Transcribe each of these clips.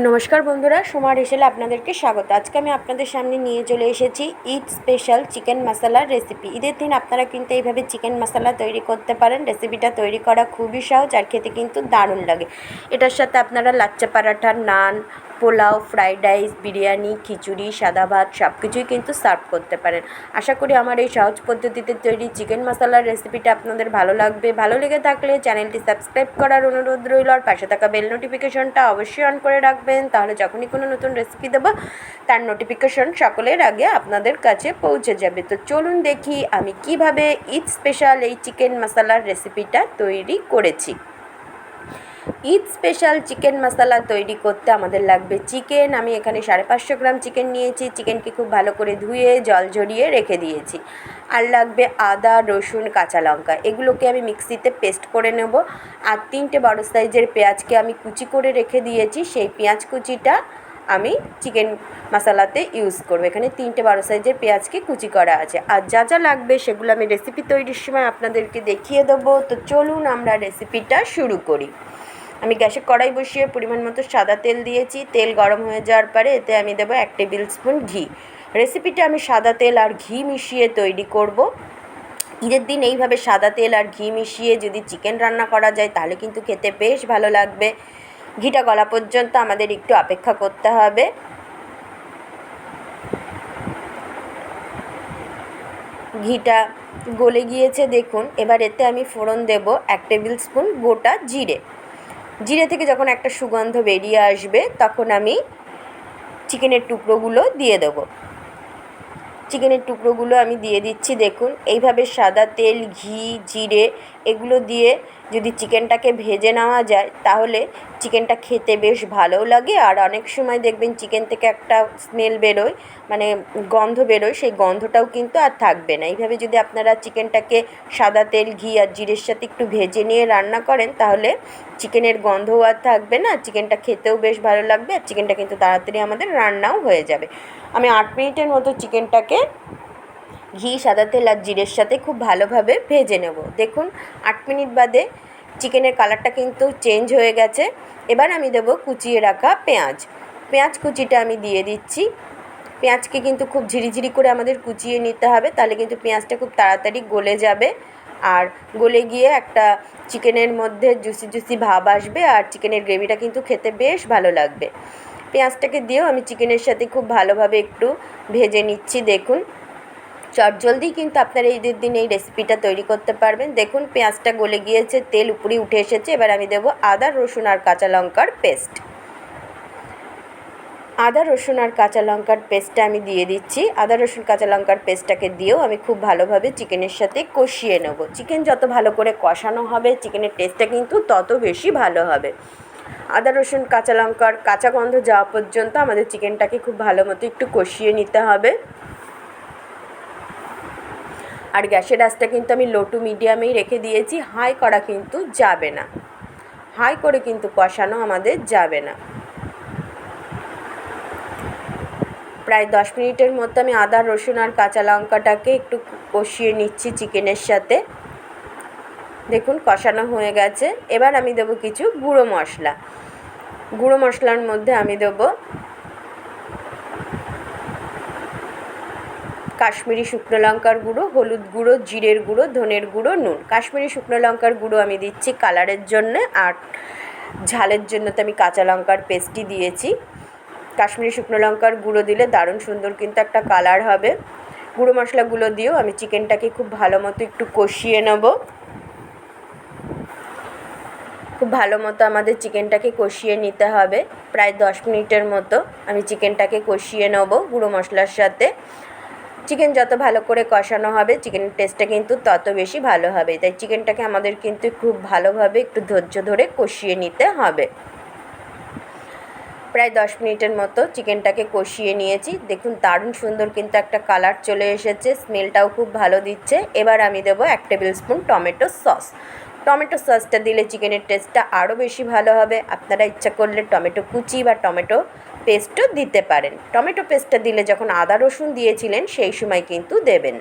নমস্কার বন্ধুরা সোমার হেসেলে আপনাদেরকে স্বাগত। আজকে আমি আপনাদের সামনে নিয়ে চলে এসেছি ঈদ স্পেশাল চিকেন মশলার রেসিপি ঈদের দিন আপনারা কিন্তু এইভাবে চিকেন মশলা তৈরি করতে পারেন। রেসিপিটা তৈরি করা খুবই সহজ আর খেতে কিন্তু দারুণ লাগে। এটার সাথে আপনারা লাচ্চা পরাঠা, নান, পোলাও ফ্রাইড রাইস বিরিয়ানি, খিচুড়ি, সাদা ভাত সব কিছুই কিন্তু সার্ভ করতে পারেন। আশা করি আমার এই সহজ পদ্ধতিতে তৈরি চিকেন মশলার রেসিপিটা আপনাদের ভালো লাগবে। ভালো লেগে থাকলে চ্যানেলটি সাবস্ক্রাইব করার অনুরোধ রইল আর পাশে থাকা বেল নোটিফিকেশনটা অবশ্যই অন করে রাখবেন। তাহলে যখনই কোনো নতুন রেসিপি দেবো, তার নোটিফিকেশন সকলের আগে আপনাদের কাছে পৌঁছে যাবে। তো চলুন দেখি আমি কীভাবে ঈদ স্পেশাল এই চিকেন মশলার রেসিপিটা তৈরি করেছি। ঈদ স্পেশাল চিকেন মশলা তৈরি করতে আমাদের লাগবে চিকেন আমি এখানে সাড়ে পাঁচশো গ্রাম চিকেন নিয়েছি। চিকেনকে খুব ভালো করে ধুয়ে, জল ঝরিয়ে রেখে দিয়েছি। আর লাগবে আদা, রসুন, কাঁচা লঙ্কা। এগুলোকে আমি মিক্সিতে পেস্ট করে নেব। আর তিনটে বড় সাইজের পেঁয়াজকে আমি কুচি করে রেখে দিয়েছি। সেই পেঁয়াজ কুচিটা আমি চিকেন মশালাতে ইউজ করব। এখানে তিনটে বারো সাইজের পেঁয়াজকে কুচি করা আছে। আর যা যা লাগবে সেগুলো আমি রেসিপি তৈরির সময় আপনাদেরকে দেখিয়ে দেবো। তো চলুন আমরা রেসিপিটা শুরু করি। আমি গ্যাসে কড়াই বসিয়ে পরিমাণ মতো সাদা তেল দিয়েছি। তেল গরম হয়ে যাওয়ার পরে এতে আমি দেবো এক টেবিল স্পুন ঘি। রেসিপিটা আমি সাদা তেল আর ঘি মিশিয়ে তৈরি করব। ঈদের দিন এইভাবে সাদা তেল আর ঘি মিশিয়ে যদি চিকেন রান্না করা যায়, তাহলে কিন্তু খেতে বেশ ভালো লাগবে। ঘিটা গলা পর্যন্ত আমাদের একটু অপেক্ষা করতে হবে। ঘিটা গলে গিয়েছে, দেখুন। এবার এতে আমি ফোড়ন দেব এক টেবিল স্পুন গোটা জিরে। জিরে থেকে যখন একটা সুগন্ধ বেরিয়ে আসবে, তখন আমি চিকেনের টুকরোগুলো দিয়ে দেবো। চিকেনের টুকরোগুলো আমি দিয়ে দিচ্ছি দেখুন। এইভাবে সাদা তেল ঘি জিরে এগুলো দিয়ে যদি চিকেনটাকে ভেজে নেওয়া যায়, তাহলে চিকেনটা খেতে বেশ ভালোও লাগে। আর অনেক সময় দেখবেন চিকেন থেকে একটা স্মেল বেরোয় মানে গন্ধ বেরোয়, সেই গন্ধটাও কিন্তু আর থাকবে না। এইভাবে যদি আপনারা চিকেনটাকে সাদা তেল, ঘি আর জিরের সাথে একটু ভেজে নিয়ে রান্না করেন, তাহলে চিকেনের গন্ধও আর থাকবে না, চিকেনটা খেতেও বেশ ভালো লাগবে, আর চিকেনটা কিন্তু তাড়াতাড়ি আমাদের রান্নাও হয়ে যাবে। আমি আট মিনিটের মতো চিকেনটাকে ঘি সাদা তেল আর জিরের সাথে খুব ভালোভাবে ভেজে নেব। দেখুন, আট মিনিট বাদে চিকেনের কালারটা কিন্তু চেঞ্জ হয়ে গেছে। এবার আমি দেব কুচিয়ে রাখা পেঁয়াজ। পেঁয়াজ কুচিটা আমি দিয়ে দিচ্ছি। পেঁয়াজকে কিন্তু খুব ঝিরিঝিরি করে আমাদের কুচিয়ে নিতে হবে, তাহলে কিন্তু পেঁয়াজটা খুব তাড়াতাড়ি গলে যাবে। আর গলে গিয়ে একটা চিকেনের মধ্যে জুসি জুসি ভাব আসবে আর চিকেনের গ্রেভিটা কিন্তু খেতে বেশ ভালো লাগবে। পেঁয়াজটাকে দিয়েও আমি চিকেনের সাথে খুব ভালোভাবে একটু ভেজে নিচ্ছি, দেখুন। চটজলদি কিন্তু আপনারা ঈদের দিন এই রেসিপিটা তৈরি করতে পারবেন। দেখুন, পেঁয়াজটা গলে গিয়েছে, তেল উপরে উঠে এসেছে। এবার আমি দেবো আদা, রসুন আর কাঁচা লঙ্কার পেস্ট আদা, রসুন আর কাঁচা লঙ্কার পেস্টটা আমি দিয়ে দিচ্ছি। আদা, রসুন, কাঁচা লঙ্কার পেস্টটাকে দিয়েও আমি খুব ভালোভাবে চিকেনের সাথে কষিয়ে নেব। চিকেন যত ভালো করে কষানো হবে, চিকেনের টেস্টটা কিন্তু তত বেশি ভালো হবে। আদা, রসুন, কাঁচা লঙ্কার কাঁচা গন্ধ যাওয়া পর্যন্ত আমাদের চিকেনটাকে খুব ভালো মতো একটু কষিয়ে নিতে হবে। আর গ্যাসের আঁচটা কিন্তু আমি লো টু মিডিয়ামেই রেখে দিয়েছি হাই করা কিন্তু যাবে না। হাই করে কিন্তু কষানো আমাদের যাবে না। প্রায় দশ মিনিটের মধ্যে আমি আদা, রসুন আর কাঁচা লঙ্কাটাকে একটু কষিয়ে নিচ্ছি চিকেনের সাথে। দেখুন, কষানো হয়ে গেছে। এবার আমি দেবো কিছু গুঁড়ো মশলা। গুঁড়ো মশলার মধ্যে আমি দেবো কাশ্মীরি শুকনো লঙ্কার গুঁড়ো, হলুদ গুঁড়ো, জিরের গুঁড়ো, ধনের গুঁড়ো, নুন। কাশ্মীরি শুকনো লঙ্কার গুঁড়ো আমি দিচ্ছি কালারের জন্য আর ঝালের জন্য তো আমি কাঁচা লঙ্কার পেস্টই দিয়েছি। কাশ্মীরি শুকনো লঙ্কার গুঁড়ো দিলে দারুণ সুন্দর কিন্তু একটা কালার হবে। গুঁড়ো মশলাগুলো দিয়েও আমি চিকেনটাকে খুব ভালো মতো একটু কষিয়ে নেব। খুব ভালো মতো আমাদের চিকেনটাকে কষিয়ে নিতে হবে। প্রায় দশ মিনিটের মতো আমি চিকেনটাকে কষিয়ে নেব গুঁড়ো মশলার সাথে। চিকেন যত ভালো করে কষানো হবে চিকেনের টেস্টটা কিন্তু তত বেশি ভালো হবে। তাই চিকেনটাকে আমাদের কিন্তু খুব ভালোভাবে একটু ধৈর্য ধরে কষিয়ে নিতে হবে। প্রায় দশ মিনিটের মতো চিকেনটাকে কষিয়ে নিয়েছি। দেখুন, দারুণ সুন্দর কিন্তু একটা কালার চলে এসেছে স্মেলটাও খুব ভালো দিচ্ছে। এবার আমি দেবো এক table spoon tomato sauce tomato সসটা দিলে চিকেনের টেস্টটা আরও বেশি ভালো হবে। আপনারা ইচ্ছা করলে টমেটো কুচি বা টমেটো পেস্টও দিতে পারেন। টমেটো পেস্টটা দিলে যখন আদা, রসুন দিয়েছিলেন, সেই সময় কিন্তু দেবেন।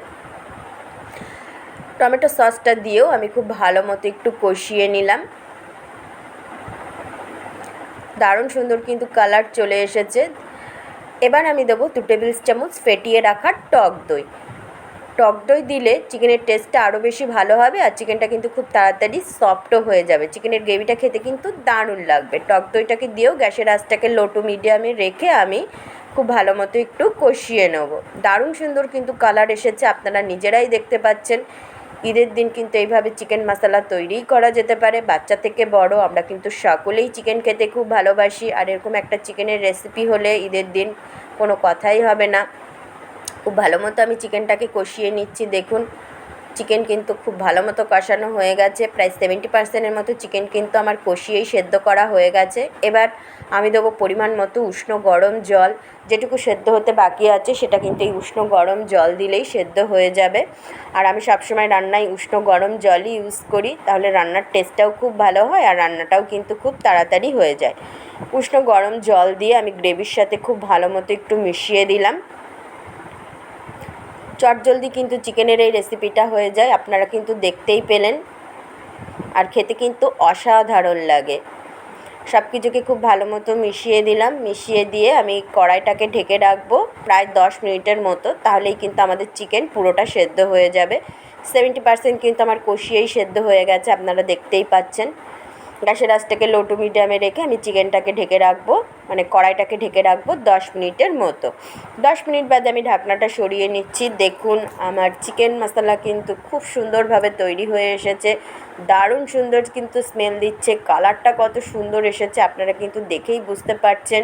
টমেটো সসটা দিয়েও আমি খুব ভালো মতো একটু কষিয়ে নিলাম। দারুণ সুন্দর কিন্তু কালার চলে এসেছে। এবার আমি দেবো দু টেবিল চামচ ফেটিয়ে রাখা টক দই। টক দই দিলে চিকেনের টেস্টটা আরও বেশি ভালো হবে আর চিকেনটা কিন্তু খুব তাড়াতাড়ি সফটও হয়ে যাবে। চিকেনের গ্রেভিটা খেতে কিন্তু দারুণ লাগবে। টক দইটাকে দিয়েও গ্যাসের আঁচটাকে লো টু মিডিয়ামে রেখে আমি খুব ভালো মতো একটু কষিয়ে নেব। দারুণ সুন্দর কিন্তু কালার এসেছে, আপনারা নিজেরাই দেখতে পাচ্ছেন। ঈদের দিন কিন্তু এইভাবে চিকেন মশলা তৈরিই করা যেতে পারে। বাচ্চা থেকে বড়, আমরা কিন্তু সকলেই চিকেন খেতে খুব ভালোবাসি। আর এরকম একটা চিকেনের রেসিপি হলে ঈদের দিন কোনো কথাই হবে না। খুব ভালো মতো আমি চিকেনটাকে কষিয়ে নিচ্ছি, দেখুন। চিকেন কিন্তু খুব ভালো মতো কষানো হয়ে গেছে, প্রায় সেভেন্টি পার্সেন্টের মতো চিকেন কিন্তু আমার কষিয়েই সেদ্ধ করা হয়ে গেছে। এবার আমি দেবো পরিমাণ মতো উষ্ণ গরম জল, যেটুকু সেদ্ধ হতে বাকি আছে সেটা কিন্তু এই উষ্ণ গরম জল দিলেই সেদ্ধ হয়ে যাবে। আর আমি সবসময় রান্নায় উষ্ণ গরম জলই ইউজ করি, তাহলে রান্নার টেস্টটাও খুব ভালো হয় আর রান্নাটাও কিন্তু খুব তাড়াতাড়ি হয়ে যায়। উষ্ণ গরম জল দিয়ে আমি গ্রেভির সাথে খুব ভালো মতো একটু মিশিয়ে দিলাম। চটজলদি কিন্তু চিকেনের এই রেসিপিটা হয়ে যায়। আপনারা কিন্তু দেখতেই পেলেন। আর খেতে কিন্তু অসাধারণ লাগে। সব কিছুকে খুব ভালো মতো মিশিয়ে দিলাম। মিশিয়ে দিয়ে আমি কড়াইটাকে ঢেকে রাখব প্রায় দশ মিনিটের মতো। তাহলেই কিন্তু আমাদের চিকেন পুরোটা সেদ্ধ হয়ে যাবে। সেভেন্টি পার্সেন্ট কিন্তু আমার কষিয়েই সেদ্ধ হয়ে গেছে। আপনারা দেখতেই পাচ্ছেন। গ্যাসের আঁচটাকে লো টু মিডিয়ামে রেখে আমি চিকেনটাকে ঢেকে রাখব মানে কড়াইটাকে ঢেকে রাখব দশ মিনিটের মতো। দশ মিনিট বাদে আমি ঢাকনাটা সরিয়ে নিচ্ছি। দেখুন, আমার চিকেন মশলা কিন্তু খুব সুন্দরভাবে তৈরি হয়ে এসেছে। দারুণ সুন্দর কিন্তু স্মেল দিচ্ছে। কালারটা কত সুন্দর এসেছে, আপনারা কিন্তু দেখেই বুঝতে পারছেন।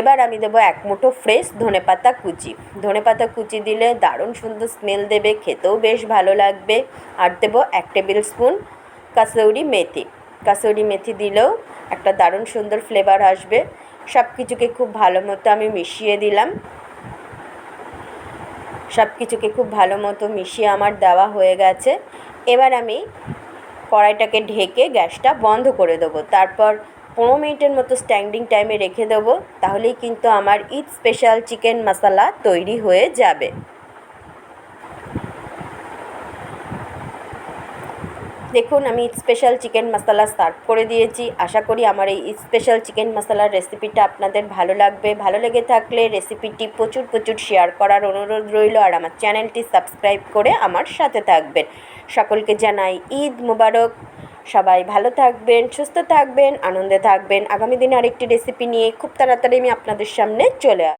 এবার আমি দেবো এক মুঠো ফ্রেশ ধনেপাতা কুচি। ধনেপাতা কুচি দিলে দারুণ সুন্দর স্মেল দেবে, খেতেও বেশ ভালো লাগবে। আর দেবো এক টেবিল স্পুন কাসৌরি মেথি। কাসৌরি মেথি দিলেও একটা দারুণ সুন্দর ফ্লেভার আসবে। সব কিছুকে খুব ভালো মতো আমি মিশিয়ে দিলাম। সব কিছুকে খুব ভালো মতো মিশিয়ে আমার দেওয়া হয়ে গেছে। এবার আমি কড়াইটাকে ঢেকে গ্যাসটা বন্ধ করে দেবো। তারপর পনেরো মিনিটের মতো স্ট্যান্ডিং টাইমে রেখে দেবো। তাহলেই কিন্তু আমার ঈদ স্পেশাল চিকেন মশলা তৈরি হয়ে যাবে। দেখুন, আমি স্পেশাল চিকেন মশলা সার্ভ করে দিয়েছি। আশা করি আমার এই স্পেশাল চিকেন মশলার রেসিপিটা আপনাদের ভালো লাগবে। ভালো লেগে থাকলে রেসিপিটি প্রচুর প্রচুর শেয়ার করার অনুরোধ রইল আর আমার চ্যানেলটি সাবস্ক্রাইব করে আমার সাথে থাকবেন। সকলকে জানাই ঈদ মুবারক। সবাই ভালো থাকবেন, সুস্থ থাকবেন, আনন্দে থাকবেন। আগামী দিনে আরেকটি রেসিপি নিয়ে খুব তাড়াতাড়ি আমি আপনাদের সামনে চলে